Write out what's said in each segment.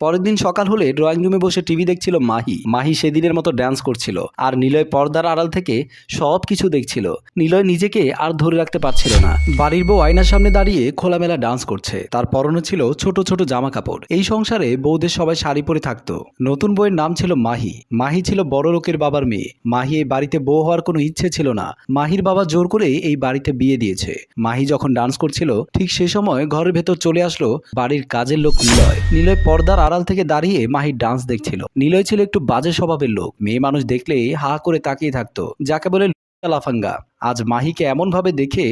পরের দিন সকাল হলে ড্রয়িং রুমে বসে টিভি দেখছিল মাহি। মাহি সেদিনের মতো ড্যান্স করছিল আর নিলয় পর্দার আড়াল থেকে সব কিছু দেখছিল। নিলয় নিজেকে আর ধরে রাখতে পারছিল না। বাড়ির বউ আয়নার সামনে দাঁড়িয়ে খোলামেলা ডান্স করছে। তার পরনে ছিল ছোট ছোট জামা কাপড় এই সংসারে বউদের সবাই শাড়ি পরে থাকতো। নতুন বউয়ের নাম ছিল মাহি। মাহি ছিল বড় লোকের বাবার মেয়ে। মাহি এই বাড়িতে বউ হওয়ার কোনো ইচ্ছে ছিল না। মাহির বাবা জোর করে এই বাড়িতে বিয়ে দিয়েছে। মাহি যখন ডান্স করছিল, ঠিক সে সময় ঘরের ভেতর চলে আসলো বাড়ির কাজের লোক নিলয়। নিলয় পর্দার আড়াল থেকে দাঁড়িয়ে মাহির ডান্স দেখছিল। নিলয় ছিল একটু বাজে স্বভাবের লোক। মেয়ে মানুষ দেখলেই হা করে তাকিয়ে থাকতো। যাকে বলে লাফাঙ্গা। আজ মাহিকে এমনভাবে দেখে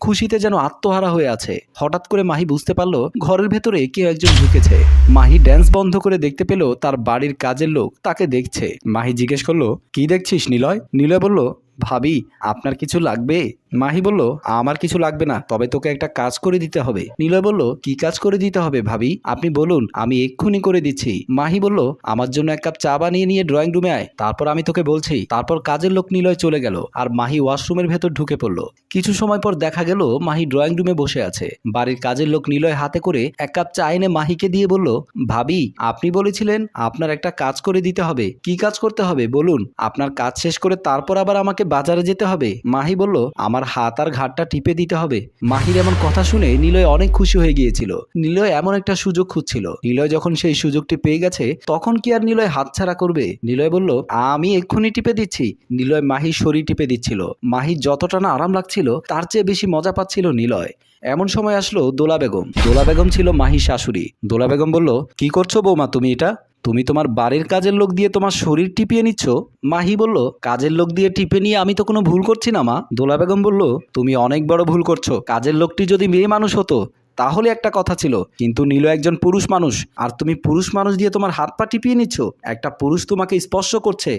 খুশিতে যেন আত্মহারা হয়ে আছে। হঠাৎ করে মাহি বুঝতে পারল, ঘরের ভেতরে কেউ একজন ঢুকেছে। মাহি ড্যান্স বন্ধ করে দেখতে পেল তার বাড়ির কাজের লোক তাকে দেখছে। মাহি জিজ্ঞেস করল, কি দেখছিস নিলয়? নিলয় বলল ভাবি, আপনার কিছু লাগবে? মাহি বলল, আমার কিছু লাগবে না, তবে তোকে একটা কাজ করে দিতে হবে। নিলয় বলল, কি কাজ করে দিতে হবে ভাবি? আপনি বলুন, আমি এক্ষুনি করে দিচ্ছি। মাহি বলল, আমার জন্য এক কাপ চা বানিয়ে নিয়ে ড্রয়িং রুমে আয়, তারপর আমি তোকে বলছি। তারপর কাজের লোক নিলয় চলে গেল, আর মাহি ওয়াশরুমের ভেতর ঢুকে পড়ল। কিছু সময় পর দেখা গেল, মাহি ড্রয়িং রুমে বসে আছে। বাড়ির কাজের লোক নিলয় হাতে করে এক কাপ চা এনে মাহিকে দিয়ে বলল, ভাবি, আপনি বলেছিলেন আপনার একটা কাজ করে দিতে হবে। কি কাজ করতে হবে? বলুন। আপনার কাজ শেষ করে তারপর আবার আমাকে বাজারে যেতে হবে। মাহি বলল, আমার হাত আর ঘাটটা টিপে দিতে হবে। মাহির এমন কথা শুনে নিলয় অনেক খুশি হয়ে গিয়েছিল। নিলয় এমন একটা সুযোগ খুঁজছিল। নিলয় যখন সেই সুযোগটি পেয়ে গেছে, তখন কি আর নিলয় হাতছাড়া করবে? নিলয় বলল, আমি এক্ষুনি টিপে দিচ্ছি। নিলয় মাহির শরীর টিপে দিচ্ছিল। মাহির যতটা না আরাম লাগছিল, তার চেয়ে বেশি মজা পাচ্ছিল নিলয়। এমন সময় আসলো দোলা বেগম। দোলা বেগম ছিল মাহির শাশুড়ি। দোলা বেগম বলল, কি করছ বৌমা, তুমি এটা? তুমি তোমার বাড়ির কাজের লোক দিয়ে তোমার শরীর টিপিয়ে নিচ্ছ? মাহি বলল, কাজের লোক দিয়ে টিপে নিয়ে আমি তো কোনো ভুল করছি না, মা। দোলা বেগম বলল, তুমি অনেক বড় ভুল করছ। কাজের লোকটি যদি মেয়ে মানুষ হতো, তাহলে একটা কথা ছিল, কিন্তু নীল একজন পুরুষ মানুষ। আর তুমি পুরুষ মানুষ দিয়ে তোমার হাত পা টিপিয়ে নিচ্ছ? একটা পুরুষ তোমাকে স্পর্শ করছে।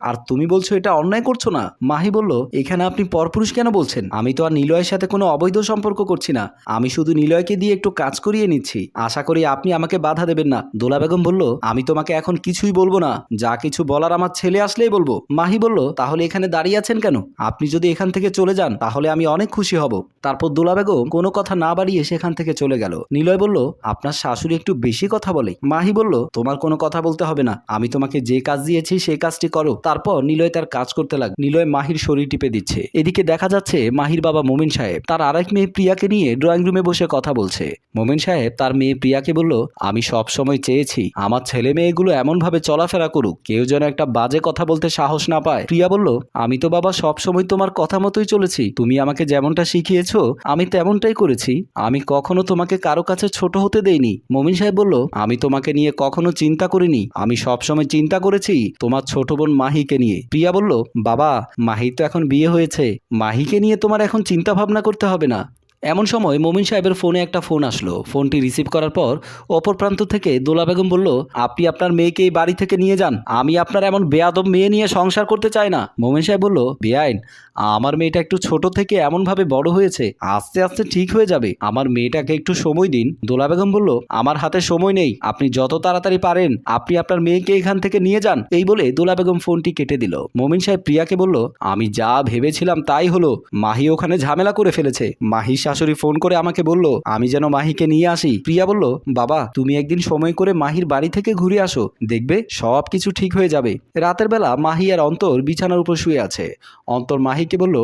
আর তুমি বলছো এটা অন্যায় করছ না। মাহি বলল, এখানে আপনি পরপুরুষ কেন বলছেন? আমি তো আর নিলয়ের সাথে কোনো অবৈধ সম্পর্ক করছি না। আমি শুধু নিলয়কে দিয়ে একটু কাজ করিয়ে নিচ্ছি। আশা করি আপনি আমাকে বাধা দেবেন না। দোলা বেগম বলল, আমি তোমাকে এখন কিছুই বলব না। যা কিছু বলার আমার ছেলে আসলেই বলব। মাহি বলল, তাহলে এখানে দাঁড়িয়ে আছেন কেন? আপনি যদি এখান থেকে চলে যান, তাহলে আমি অনেক খুশি হব। তারপর দোলা বেগম কোনো কথা না বাড়িয়ে সেখান থেকে চলে গেল। নিলয় বলল, আপনার শাশুড়ি একটু বেশি কথা বলে। মাহি বলল, তোমার কোনো কথা বলতে হবে না। আমি তোমাকে যে কাজ দিয়েছি সেই কাজটি করো। তারপর নিলয় তার কাজ করতে লাগ নিলয় মাহির শরীর টিপে দিচ্ছে। এদিকে দেখা যাচ্ছে মাহির বাবা মোমিন সাহেব, তার আরেক মেয়ে প্রিয়াকে নিয়ে ড্রয়িং রুমে বসে কথা বলছে। মোমিন সাহেব তার মেয়ে প্রিয়াকে বলল, আমি সব সময় চেয়েছি, আমার ছেলে মেয়েগুলো এমনভাবে চলাফেরা করুক, কেউ যেন একটা বাজে কথা বলতে সাহস না পায়। প্রিয়া বলল, আমি তো বাবা সব সময় তোমার কথা মতোই চলেছি, তুমি আমাকে যেমনটা শিখিয়েছো, আমি তেমনটাই করেছি। আমি কখনো তোমাকে কারও কাছে ছোট হতে দেইনি। মমিন সাহেব বলল, আমি তোমাকে নিয়ে কখনো চিন্তা করিনি, আমি সব সময় চিন্তা করেছি, তোমার ছোট বোন মাহিকে নিয়ে। প্রিয়া বলল, বাবা মাহি তো এখন বিয়ে হয়েছে। মাহিকে নিয়ে তোমার এখন চিন্তা ভাবনা করতে হবে না। এমন সময় মমিন সাহেবের ফোনে একটা ফোন আসলো। ফোনটি রিসিভ করার পর অপর প্রান্ত থেকে দোলা বেগম বলল, আপনি আপনার মেয়েকে এই বাড়ি থেকে নিয়ে যান। আমি আপনার এমন বেয়াদব মেয়ে নিয়ে সংসার করতে চাই না। মোমিন সাহেব বলল, বেআইন। আমার মেয়েটা একটু ছোট থেকে এমনভাবে বড় হয়েছে, আস্তে আস্তে ঠিক হয়ে যাবে। আমার মেয়েটাকে একটু সময় দিন। দোলা বেগম বলল, আমার হাতে সময় নেই। আপনি যত তাড়াতাড়ি পারেন, আপনি আপনার মেয়েকে এখান থেকে নিয়ে যান। এই বলে দোলা বেগম ফোনটি কেটে দিল। মমিন সাহেব প্রিয়াকে বলল, আমি যা ভেবেছিলাম তাই হলো। মাহি ওখানে ঝামেলা করে ফেলেছে। মাহি শাশুড়ি ফোন করে আমাকে বলল, আমি যেন মাহিকে নিয়ে আসি। প্রিয়া বলল, বাবা, তুমি একদিন সময় করে মাহির বাড়ি থেকে ঘুরে আসো। দেখবে সব কিছু ঠিক হয়ে যাবে। রাতের বেলা মাহি আর অন্তর বিছানার উপর শুয়ে আছে। অন্তর মাহিকে বলল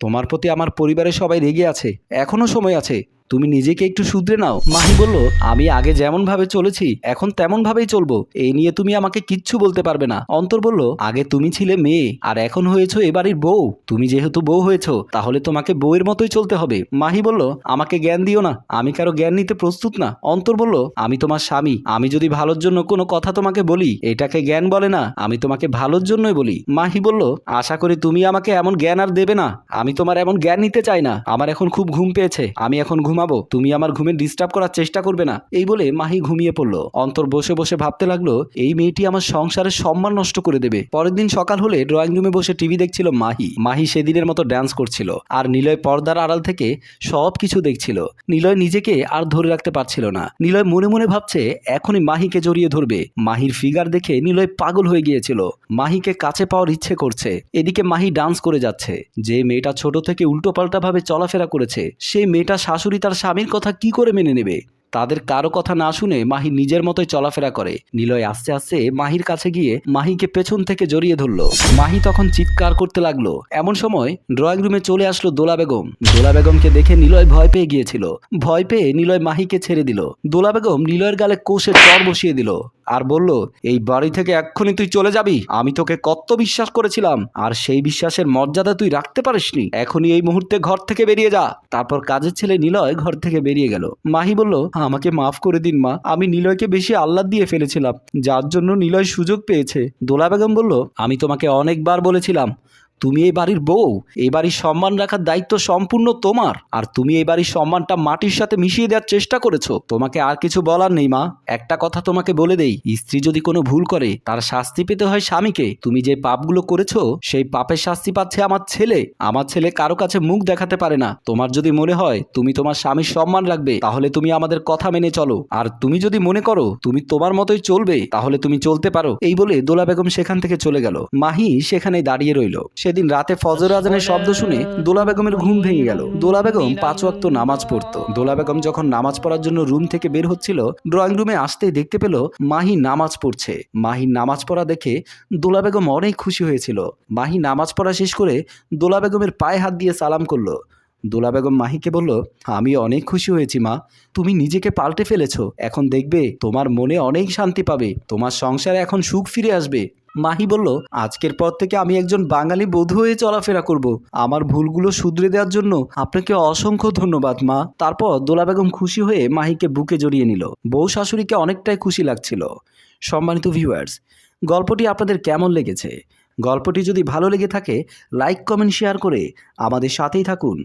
তোমার প্রতি আমার পরিবারের সবাই রেগে আছে এখনও সময় আছে। তুমি নিজেকে একটু শুধরে নাও। মাহি বলল, আমি আগে যেমন ভাবে চলেছি, এখন তেমন ভাবেই চলবো। এই নিয়ে তুমি আমাকে কিচ্ছু বলতে পারবে না। অন্তর বলল, আগে তুমি ছিলে মেয়ে, আর এখন হয়েছো এবাড়ির বউ। তুমি যেহেতু বউ হয়েছো, তাহলে তোমাকে বউয়ের মতোই চলতে হবে। মাহি বলল, আমাকে জ্ঞান দিও না, আমি কারও জ্ঞান নিতে প্রস্তুত না। অন্তর বলল, আমি তোমার স্বামী, আমি যদি ভালোর জন্য কোনো কথা তোমাকে বলি, এটাকে জ্ঞান বলে না, আমি তোমাকে ভালোর জন্যই বলি। মাহি বলল, আশা করি তুমি আমাকে এমন জ্ঞান আর দেবে না। আমি তোমার এমন জ্ঞান নিতে চাই না। আমার এখন খুব ঘুম পেয়েছে। আমি এখন ঘুমাবো, তুমি আমার ঘুমে ডিস্টার্ব করার চেষ্টা করবে না। এই বলে মাহি ঘুমিয়ে পড়ল। অন্তর বসে বসে ভাবতে লাগল, এই মেয়েটি আমার সংসারের সম্মান নষ্ট করে দেবে। পরের দিন সকাল হলে ড্রয়িং রুমে বসে টিভি দেখছিল মাহি। মাহি সেদিনের মতো ড্যান্স করছিল, আর নিলয় পর্দার আড়াল থেকে সব কিছু দেখছিল। নিলয় নিজেকে আর ধরে রাখতে পারছিল না। নিলয় মনে মনে ভাবছে, এখনই মাহিকে জড়িয়ে ধরবে। মাহির ফিগার দেখে নিলয় পাগল হয়ে গিয়েছিল। মাহিকে কাছে পাওয়ার ইচ্ছে করছে। এদিকে মাহি ডান্স করে যাচ্ছে। যে মেয়েটা ছোট থেকে উল্টোপাল্টা ভাবে চলাফেরা করেছে, সেই মেয়েটা শাশুড়ি তার স্বামীর কথা কি করে মেনে নেবে? তাদের কারও কথা না শুনে মাহি নিজের মতোই চলাফেরা করে। নিলয় আস্তে আস্তে মাহির কাছে গিয়ে মাহিকে পেছন থেকে জড়িয়ে ধরল। মাহি তখন চিৎকার করতে লাগল। এমন সময় ড্রয়িং রুমে চলে আসলো দোলা বেগম। দোলা বেগমকে দেখে নিলয় ভয় পেয়ে গিয়েছিল। ভয় পেয়ে নিলয় মাহিকে ছেড়ে দিল। দোলা বেগম নিলয়ের গালে কোষে চর বসিয়ে দিল। আর বলল, এই বাড়ি থেকে এক্ষুনি তুই চলে যাবি। আমি তোকে কত বিশ্বাস করেছিলাম, আর সেই বিশ্বাসের মর্যাদা তুই রাখতে পারিসনি। এখনই এই মুহূর্তে ঘর থেকে বেরিয়ে যা। তারপর কাজের ছেলে নিলয় ঘর থেকে বেরিয়ে গেল। মাহি বলল, আমাকে মাফ করে দিন, মা। আমি নিলয়কে বেশি আহ্লাদ দিয়ে ফেলেছিলাম, যার জন্য নিলয় সুযোগ পেয়েছে। দোলা বেগম বলল, আমি তোমাকে অনেকবার বলেছিলাম তুমি এই বাড়ির বউ। এই বাড়ির সম্মান রাখার দায়িত্ব সম্পূর্ণ তোমার। আর তুমি এই বাড়ির সম্মানটা মাটির সাথে মিশিয়ে দেওয়ার চেষ্টা করেছ। তোমাকে আর কিছু বলার নেই, মা। একটা কথা তোমাকে বলে দেই। স্ত্রী যদি কোনো ভুল করে, তার শাস্তি পেতে হয় স্বামীকে। তুমি যে পাপগুলো করেছ, সেই পাপের শাস্তি পাচ্ছে আমার ছেলে। আমার ছেলে কারও কাছে মুখ দেখাতে পারে না। তোমার যদি মনে হয়, তুমি তোমার স্বামীর সম্মান রাখবে, তাহলে তুমি আমাদের কথা মেনে চলো। আর তুমি যদি মনে করো, তুমি তোমার মতোই চলবে, তাহলে তুমি চলতে পারো। এই বলে দোলা বেগম সেখান থেকে চলে গেল। মাহি সেখানে দাঁড়িয়ে রইল। সেদিন রাতে ফজর আজানের শব্দ শুনে দোলা বেগমের ঘুম ভেঙে গেল। দোলা বেগম পাঁচ ওয়াক্ত নামাজ পড়তো। দোলা বেগম যখন নামাজ পড়ার জন্য রুম থেকে বের হচ্ছিল, ড্রয়িং রুমে আসতেই দেখতে পেল মাহি নামাজ পড়ছে। মাহি নামাজ পড়া দেখে দোলা বেগম অনেক খুশি হয়েছিল। মাহি নামাজ পড়া শেষ করে দোলা বেগমের পায়ে হাত দিয়ে সালাম করল। দোলা বেগম মাহিকে বলল, আমি অনেক খুশি হয়েছি মা। তুমি নিজেকে পাল্টে ফেলেছো। এখন দেখবে তোমার মনে অনেক শান্তি পাবে। তোমার সংসারে এখন সুখ ফিরে আসবে। মাহি বলল, আজকের পর থেকে আমি একজন বাঙালি বধূ হয়ে চলাফেরা করব। আমার ভুলগুলো শুধরে দেওয়ার জন্য আপনাকে অসংখ্য ধন্যবাদ, মা। তারপর দোলা বেগম খুশি হয়ে মাহিকে বুকে জড়িয়ে নিল। বউ শাশুড়িকে অনেকটাই খুশি লাগছিল। সম্মানিত ভিউয়ার্স, গল্পটি আপনাদের কেমন লেগেছে? গল্পটি যদি ভালো লেগে থাকে, লাইক, কমেন্ট, শেয়ার করে আমাদের সাথেই থাকুন।